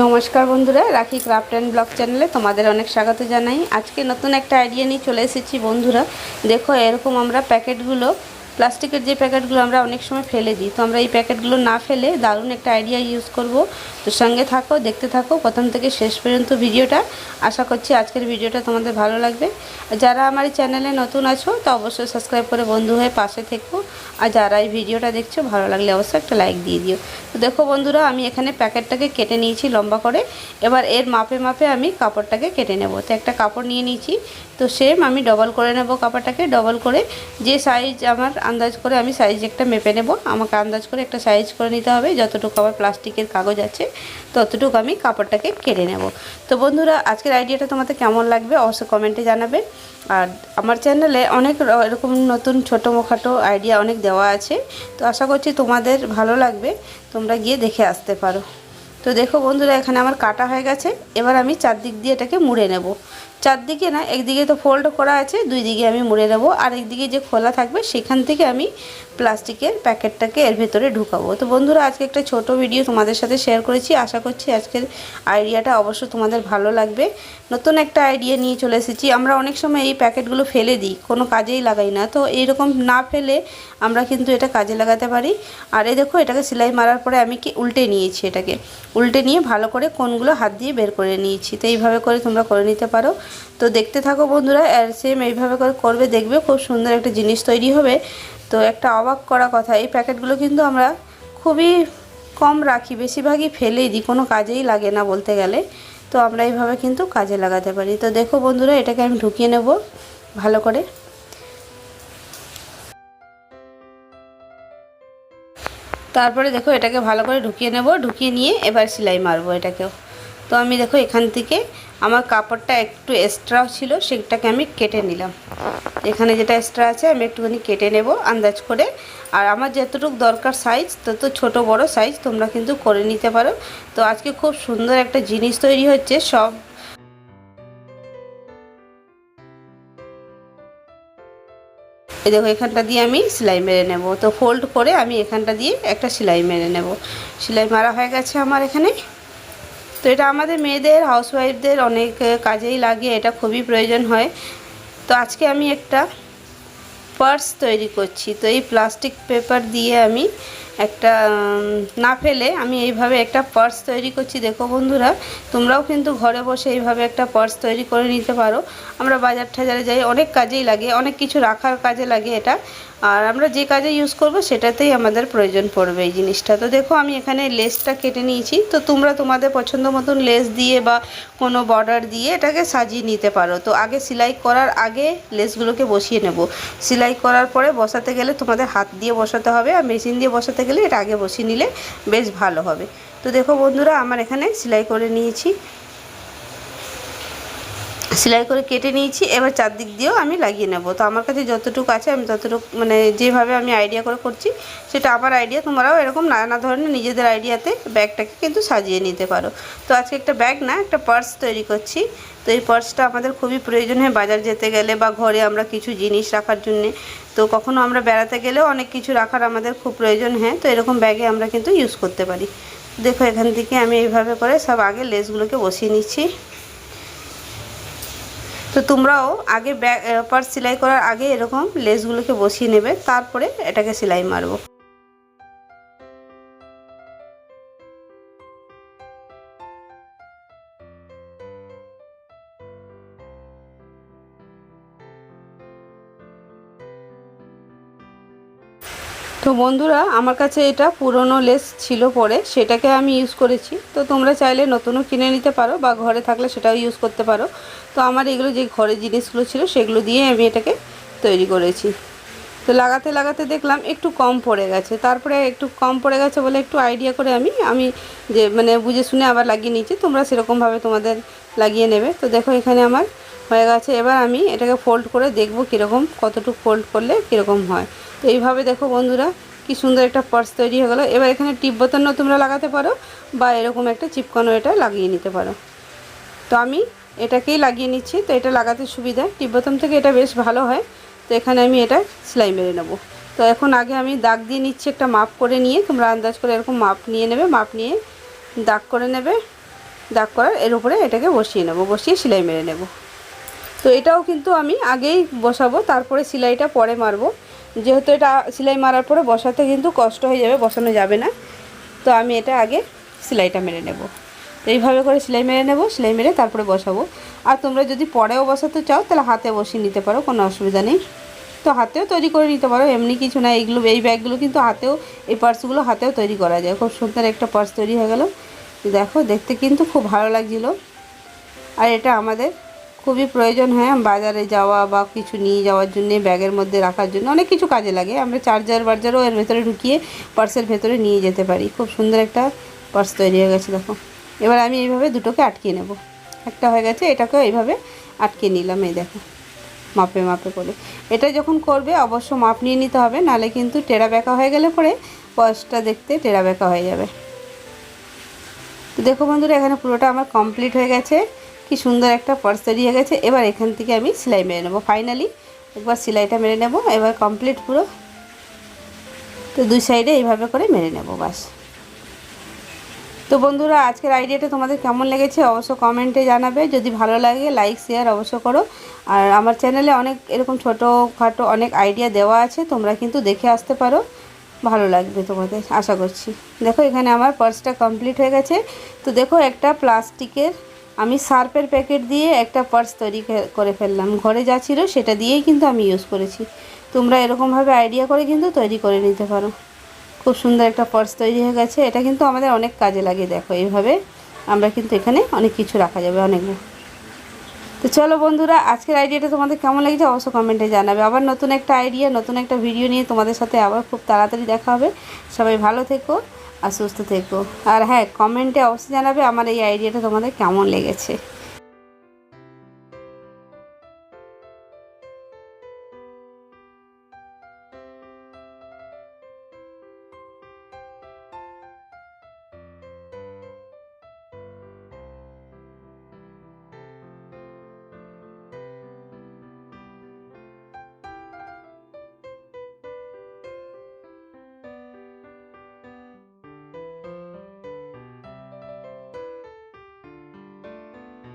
নমস্কার বন্ধুরা, রাখি ক্রাফট অ্যান্ড ব্লগ চ্যানেলে তোমাদের অনেক স্বাগত জানাই। আজকে নতুন একটা আইডিয়া নিয়ে চলে এসেছি বন্ধুরা। দেখো, এরকম আমরা প্যাকেটগুলো প্লাস্টিকের যে প্যাকেটগুলো আমরা অনেক সময় ফেলে দিই, তো আমরা এই প্যাকেটগুলো না ফেলে দারুণ একটা আইডিয়া ইউজ করব। তো সঙ্গে থাকো, দেখতে থাকো, প্রথম থেকে শেষ পর্যন্ত ভিডিওটা। আশা করছি আজকের ভিডিওটা তোমাদের ভালো লাগবে। আর যারা আমার এই চ্যানেলে নতুন আছো, তো অবশ্যই সাবস্ক্রাইব করে বন্ধু হয়ে পাশে থেকো। আর যারা এই ভিডিওটা দেখছ, ভালো লাগলে অবশ্যই একটা লাইক দিয়ে দিও। তো দেখো বন্ধুরা, আমি এখানে প্যাকেটটাকে কেটে নিয়েছি লম্বা করে। এবার এর মাপে মাপে আমি কাপড়টাকে কেটে নেব। তো একটা কাপড় নিয়ে নিয়েছি। তো সেম আমি ডবল করে নেব কাপড়টাকে ডবল করে। যে সাইজ আমার আন্দাজ করে আমি সাইজ একটা মেপে নেব। আমাকে আন্দাজ করে একটা সাইজ করে নিতে হবে। যতটুকু আমার প্লাস্টিকের কাগজ আছে, ততটুকু আমি কাপড়টাকে কেটে নেব। তো বন্ধুরা, আজকের আইডিয়াটা তোমাদের কেমন লাগবে অবশ্যই কমেন্টে জানাবে আর আমার চ্যানেলে অনেক এরকম নতুন ছোটো মোখাটো আইডিয়া অনেক দেওয়া আছে। তো আশা করছি তোমাদের ভালো লাগবে। তোমরা গিয়ে দেখে আসতে পারো। তো দেখো বন্ধুরা, এখানে আমার কাটা হয়ে গেছে। এবার আমি চারদিক দিয়ে এটাকে মুড়ে নেব। চারদিকে না, একদিকে তো ফোল্ড করা আছে দুই দিকে আমি মুড়ে নেব, আর একদিকে যে খোলা থাকবে সেখান থেকে আমি প্লাস্টিকের প্যাকেটটাকে এর ভেতরে ঢুকাবো। তো বন্ধুরা, আজকে একটা ছোট ভিডিও তোমাদের সাথে শেয়ার করেছি, আশা করছি আজকের আইডিয়াটা অবশ্যই তোমাদের ভালো লাগবে। নতুন একটা আইডিয়া নিয়ে চলে এসেছি, আমরা অনেক সময় এই প্যাকেটগুলো ফেলে দিই, কোনো কাজেই লাগাই না। তো এইরকম না ফেলে আমরা কিন্তু এটা কাজে লাগাতে পারি। আর এই দেখো, এটাকে সেলাই মারার পরে আমি কি উল্টে নিয়েছি এটাকে। উল্টে নিয়ে ভালো করে কোনগুলো হাত দিয়ে বের করে নিয়েছি। তো এইভাবে করে তোমরা করে নিতে পারো। তো দেখতে থাকো বন্ধুরা, আর সেম এইভাবে করে করবে, দেখবে খুব সুন্দর একটা জিনিস তৈরি হবে। তো একটা অবাক করা কথা, এই প্যাকেটগুলো কিন্তু আমরা খুবই কম রাখি, বেশিরভাগই ফেলেই দিই, কোনো কাজেই লাগে না বলতে গেলে। তো আমরা এইভাবে কিন্তু কাজে লাগাতে পারি। তো দেখো বন্ধুরা, এটাকে আমি ঢুকিয়ে নেব ভালো করে। তারপরে দেখো, এটাকে ভালো করে ঢুকিয়ে নেব। ঢুকিয়ে নিয়ে এবার সেলাই মারবো এটাকেও। তো আমি দেখো এখান থেকে আমার কাপড়টা একটু এক্সট্রা ছিল, সেটাকে আমি কেটে নিলাম। এখানে যেটা এক্সট্রা আছে, আমি একটুখানি কেটে নেব আন্দাজ করে। আর আমার যতটুকু দরকার সাইজ তত ছোট বড় সাইজ তোমরা কিন্তু করে নিতে পারো। তো আজকে খুব সুন্দর একটা জিনিস তৈরি হচ্ছে, সব এই দেখো, এখানটা দিয়ে আমি সেলাই মেরে নেব। তো ফোল্ড করে আমি এখানটা দিয়ে একটা সেলাই মেরে নেব। সেলাই মারা হয়ে গেছে আমার এখানে। তো এটা আমাদের মেয়েদের হাউসওয়াইফদের অনেক কাজেই লাগে, এটা খুবই প্রয়োজন হয়। তো আজকে আমি একটা পার্স তৈরি করছি। তো এই প্লাস্টিক পেপার দিয়ে আমি একটা না ফেলে আমি এইভাবে একটা পার্স তৈরি করছি। দেখো বন্ধুরা, তোমরাও কিন্তু ঘরে বসে এইভাবে একটা পার্স তৈরি করে নিতে পারো। আমরা বাজার ঠাজারে যাই, অনেক কাজেই লাগে, অনেক কিছু রাখার কাজে লাগে এটা। আর আমরা যে কাজে ইউজ করব, সেটাতেই আমাদের প্রয়োজন পড়বে এই জিনিসটা। তো দেখো, আমি এখানে লেসটা কেটে নিয়েছি। তো তোমরা তোমাদের পছন্দ মতন লেস দিয়ে বা কোনো বর্ডার দিয়ে এটাকে সাজিয়ে নিতে পারো। তো আগে সেলাই করার আগে লেসগুলোকে বসিয়ে নেব। সেলাই করার পরে বসাতে গেলে তোমাদের হাত দিয়ে বসাতে হবে, আর মেশিন দিয়ে বসাতে গেলে এটা আগে বসিয়ে নিলে বেশ ভালো হবে। তো দেখো বন্ধুরা, আমার এখানে সেলাই করে নিয়েছি। সেলাই করে কেটে নিয়েছি, এবার চারদিক দিয়েও আমি লাগিয়ে নেব। তো আমার কাছে যতটুকু আছে, আমি ততটুকু মানে যেভাবে আমি আইডিয়া করে করছি, সেটা আমার আইডিয়া তোমরাও এরকম নানা ধরনের নিজেদের আইডিয়াতে ব্যাগটাকে কিন্তু সাজিয়ে নিতে পারো। তো আজকে একটা ব্যাগ না, একটা পার্স তৈরি করছি। তো এই পার্সটা আমাদের খুবই প্রয়োজন হয় বাজার যেতে গেলে বা ঘরে আমরা কিছু জিনিস রাখার জন্যে। তো কখনো আমরা বেড়াতে গেলেও অনেক কিছু রাখার আমাদের খুব প্রয়োজন হয়, তো এরকম ব্যাগে আমরা কিন্তু ইউজ করতে পারি। দেখো এখান থেকে আমি এইভাবে করে সব আগে লেসগুলোকে বসিয়ে নিচ্ছি। তো তোমরাও আগে ব্যাগ পার্স সেলাই করার আগে এরকম লেসগুলোকে বসিয়ে নেবে, তারপরে এটাকে সেলাই মারবো। তো বন্ধুরা, আমার কাছে এটা পুরনো লেস ছিল পরে, সেটাকে আমি ইউজ করেছি। তো তোমরা চাইলে নতুনও কিনে নিতে পারো বা ঘরে থাকলে সেটাও ইউজ করতে পারো। তো আমার এগুলো যে ঘরে জিনিসগুলো ছিল, সেগুলো দিয়ে আমি এটাকে তৈরি করেছি। তো লাগাতে লাগাতে দেখলাম একটু কম পড়ে গেছে। তারপরে একটু কম পড়ে গেছে বলে একটু আইডিয়া করে আমি আমি যে মানে বুঝে শুনে আবার লাগিয়ে নিয়েছি। তোমরা সেরকমভাবে তোমাদের লাগিয়ে নেবে। তো দেখো এখানে আমার হয়ে গেছে। এবার আমি এটাকে ফোল্ড করে দেখব কীরকম, কতটুকু ফোল্ড করলে কীরকম হয়। তো এইভাবে দেখো বন্ধুরা, কি সুন্দর একটা পার্স তৈরি হয়ে গেলো। এবার এখানে টিপ বোতামও তোমরা লাগাতে পারো বা এরকম একটা চিপকানো এটা লাগিয়ে নিতে পারো। তো আমি এটাকেই লাগিয়ে নিচ্ছি, তো এটা লাগাতে সুবিধা। টিপ বোতাম থেকে এটা বেশ ভালো হয়, তো এখানে আমি এটা সেলাই মেরে নেব। তো এখন আগে আমি দাগ দিয়ে নিচ্ছি একটা মাপ করে নিয়ে, তোমরা আন্দাজ করে এরকম মাপ নিয়ে নেবে, মাপ নিয়ে দাগ করে নেবে, দাগ করার এর উপরে এটাকে বসিয়ে নেব, বসিয়ে সেলাই মেরে নেব। তো এটাও কিন্তু আমি আগেই বসাবো, তারপরে সেলাইটা পরে মারবো। যেহেতু এটা সেলাই মারার পরে বসাতে কিন্তু কষ্ট হয়ে যাবে, বসানো যাবে না। তো আমি এটা আগে সেলাইটা মেরে নেব। এইভাবে করে সেলাই মেরে নেব, সেলাই মেরে তারপরে বসাবো। আর তোমরা যদি পরেও বসাতে চাও, তাহলে হাতে বসিয়ে নিতে পারো, কোনো অসুবিধা নেই। তো হাতেও তৈরি করে নিতে পারো, এমনি কিছু না। এইগুলো, এই ব্যাগগুলো কিন্তু হাতেও, এই পার্সগুলো হাতেও তৈরি করা যায়। খুব সুন্দর একটা পার্স তৈরি হয়ে গেল। দেখো, দেখতে কিন্তু খুব ভালো লাগছিল। আর এটা আমাদের খুবই প্রয়োজন, হয়, বাজারে যাওয়া বা কিছু নিয়ে যাওয়ার জন্য, ব্যাগের মধ্যে রাখার জন্য অনেক কিছু কাজে লাগে। আমরা চার্জার বার্জারও এর ভেতরে ঢুকিয়ে পার্সের ভেতরে নিয়ে যেতে পারি। খুব সুন্দর একটা পার্স তৈরি হয়ে গেছে, দেখো। এবার আমি এইভাবে দুটোকে আটকিয়ে নেব। একটা হয়ে গেছে, এটাকেও এইভাবে আটকে নিলাম, এই দেখো, মাপে মাপে করে। এটা যখন করবে, অবশ্য মাপ নিয়ে নিতে হবে, নালে কিন্তু টেরা বেঁকা হয়ে গেলে পরে পার্সটা দেখতে টেরা বেঁকা হয়ে যাবে। তো দেখো বন্ধুরা, এখানে পুরোটা আমার কমপ্লিট হয়ে গেছে। কি সুন্দর একটা পার্স তৈরি হয়ে গেছে। এবার এখান থেকে আমি সেলাই মেরে নেব ফাইনালি একবার সেলাইটা মেরে নেব, এবার কমপ্লিট পুরো। তো দুই সাইডে এইভাবে করে মেরে নেব, বাস। তো বন্ধুরা, আজকের আইডিয়াটা তোমাদের কেমন লেগেছে অবশ্য কমেন্টে জানাবে। যদি ভালো লাগে লাইক শেয়ার অবশ্য করো। আর আমার চ্যানেলে অনেক এরকম ছোটো খাটো অনেক আইডিয়া দেওয়া আছে, তোমরা কিন্তু দেখে আসতে পারো। ভালো লাগবে তোমাদের, আশা করছি। দেখো, এখানে আমার পার্সটা কমপ্লিট হয়ে গেছে। তো দেখো, একটা প্লাস্টিকের আমি সার্পের প্যাকেট দিয়ে একটা পার্স তৈরি করে ফেললাম। ঘরে যা ছিল সেটা দিয়েই কিন্তু আমি ইউজ করেছি। তোমরা এরকমভাবে আইডিয়া করে কিন্তু তৈরি করে নিতে পারো। খুব সুন্দর একটা পার্স তৈরি হয়ে গেছে। এটা কিন্তু আমাদের অনেক কাজে লাগে, দেখো এইভাবে। আমরা কিন্তু এখানে অনেক কিছু রাখা যাবে, অনেক তো চলো বন্ধুরা, আজকের আইডিয়াটা তোমাদের কেমন লাগছে অবশ্য কমেন্টে জানাবে। আবার নতুন একটা আইডিয়া নতুন একটা ভিডিও নিয়ে তোমাদের সাথে আবার খুব তাড়াতাড়ি দেখা হবে। সবাই ভালো থেকো। আর সুস্থ থেকো। আর হ্যাঁ কমেন্টে অবশ্যই জানাবে আমার এই আইডিয়াটা তোমাদের কেমন লেগেছে।